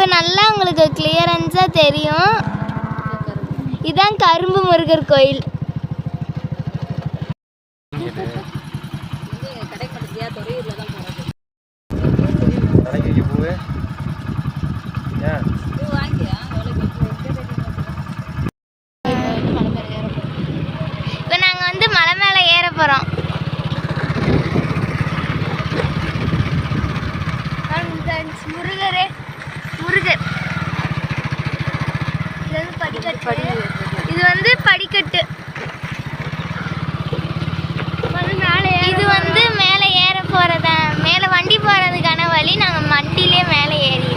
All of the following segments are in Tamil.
இப்போ நல்லா உங்களுக்கு கிளியரன்ஸாக தெரியும். இதுதான் கரும்பு முருகர் கோயில். இப்போ நாங்கள் வந்து மலை மேலே ஏற போகிறோம் முருகரே முருகர் இது வந்து படிக்கட்டு இது வந்து படிக்கட்டு இது வந்து மேலே ஏற போகிறதா மேலே வண்டி போகிறதுக்கான வழி நாங்கள் மண்டிலே மேலே ஏறி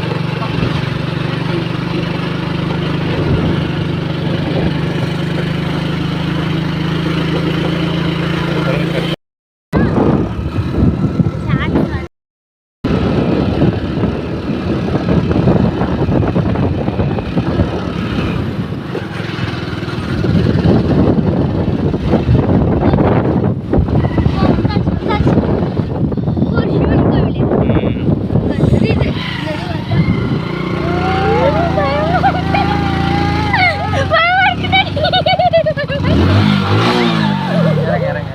இறங்க இறங்க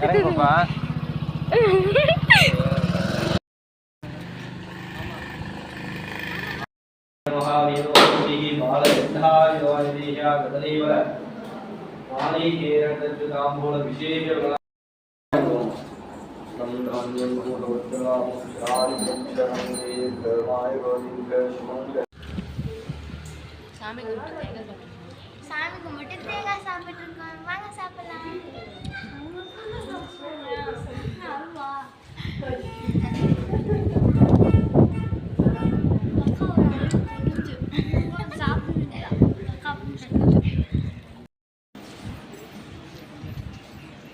இறங்க இறங்க இறங்க பாப்பா விசேஷ சாமி கும்பிட்டு தேங்காய் சாப்பிட்டு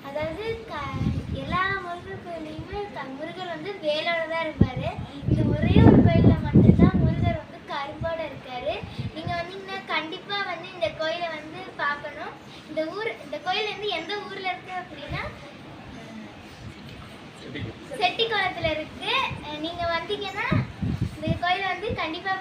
அதாவது க- எல்லா முருகர் கோயிலையுமே முருகர் வந்து வேலோட தான் இருப்பாரு. இந்த ஒரே ஒரு கோயிலில் மட்டும்தான் முருகர் வந்து கரும்போட இருக்கார். நீங்கள் வந்தீங்கன்னா கண்டிப்பாக வந்து இந்த கோயிலை வந்து பார்க்கணும். இந்த ஊர் இந்த கோயில் வந்து எந்த ஊரில் இருக்குது அப்படின்னா செட்டிக்குளத்துல இருக்கு. நீங்கள் நீங்க வந்தீங்கன்னா இந்த கோயில் வந்து கண்டிப்பா